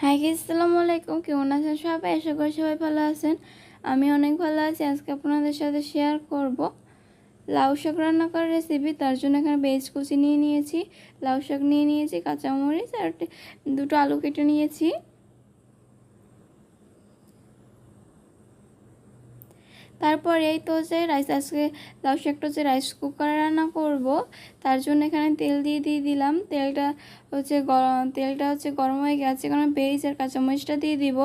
High আসসালামু আলাইকুম। কেমন আছেন সবাই? আশা করি সবাই ভালো আছেন। আমি অনেক ভালো আছি। আজকে আপনাদের সাথে শেয়ার করব লাউ শাক রান্না করার রেসিপি তার জন্য এখানে বেজ কুচি নিয়ে নিয়েছি। লাউ শাক নিয়ে নিয়েছি, কাঁচামরিচ, আর দুটো আলু কেটে নিয়েছি। তারপর এই তো যে রাইস আজকে লাউ শাকটা যে রাইস কুকারে রান্না করব, তার জন্য এখানে তেল দিয়ে দিয়ে দিলাম। তেলটা হচ্ছে গরম তেলটা হচ্ছে গরম হয়ে গেছে কারণ পেঁয়াজ আর কাঁচামরিচটা দিয়ে দিব।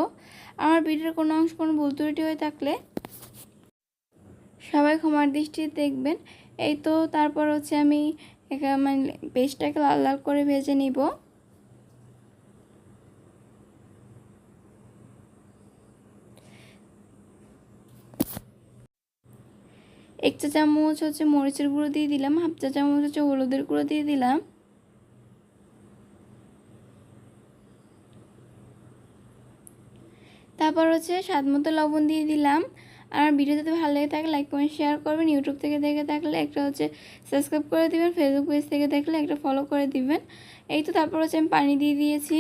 আমার ভিডিওর কোনো অংশ, কোনো ভুল ত্রুটি হয়ে থাকলে সবাই ক্ষমার দৃষ্টি দেখবেন। এই তো তারপর হচ্ছে আমি মানে পেস্টটাকে লাল লাল করে ভেজে নিব। এক চা চামচ হচ্ছে মরিচের গুঁড়ো দিয়ে দিলাম, হাফ চা চামচ হচ্ছে হলুদের গুঁড়ো দিয়ে দিলাম। তারপর হচ্ছে স্বাদ মতো লবণ দিয়ে দিলাম। আর ভিডিও যদি ভালো লেগে থাকে, লাইক, কমেন্ট, শেয়ার করবেন। ইউটিউব থেকে দেখে থাকলে একটা হচ্ছে সাবস্ক্রাইব করে দিবেন। ফেসবুক পেজ থেকে দেখলে একটা ফলো করে দিবেন। এই তো তারপর হচ্ছে আমি পানি দিয়ে দিয়েছি।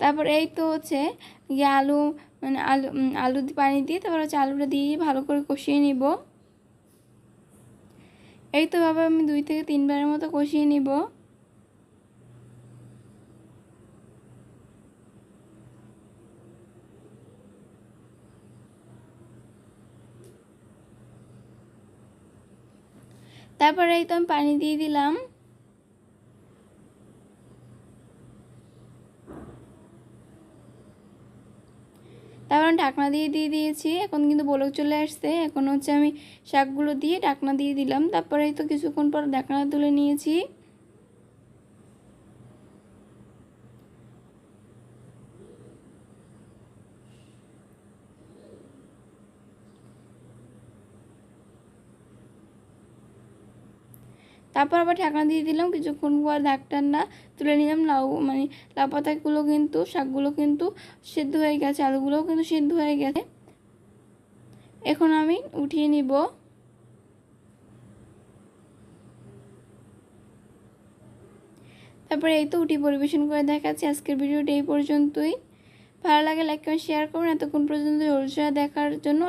তারপর এই তো হচ্ছে গিয়ে আলু মানে আলু আলু পানি দিয়ে তারপর হচ্ছে আলুটা দিয়ে ভালো করে কষিয়ে নিব। এই তো ভাবে আমি দুই থেকে তিনবারের মতো কষিয়ে নিব। তারপরে এই তো আমি পানি দিয়ে দিলাম। তারপর আমি ঢাকনা দিয়ে দিয়ে দিয়েছি, এখন কিন্তু বলক চলে আসছে, এখন হচ্ছে আমি শাকগুলো দিয়ে ঢাকনা দিয়ে দিলাম তারপরে তো কিছুক্ষণ পর ঢাকনা তুলে নিয়েছি। তারপর আবার ঢাকনা দিয়ে দিলাম। কিছুক্ষণ পর ঢাকটান্না তুলে নিলাম। লাউ মানে লাউ পাতাগুলো কিন্তু, শাকগুলো কিন্তু সেদ্ধ হয়ে গেছে, আলুগুলোও কিন্তু সেদ্ধ হয়ে গেছে। এখন আমি উঠিয়ে নিব। তারপরে এই তো উঠি পরিবেশন করে দেখাচ্ছি। আজকের ভিডিওটা এই পর্যন্তই। ভালো লাগে লাইক করে শেয়ার করুন। এতক্ষণ পর্যন্ত জলসা দেখার জন্য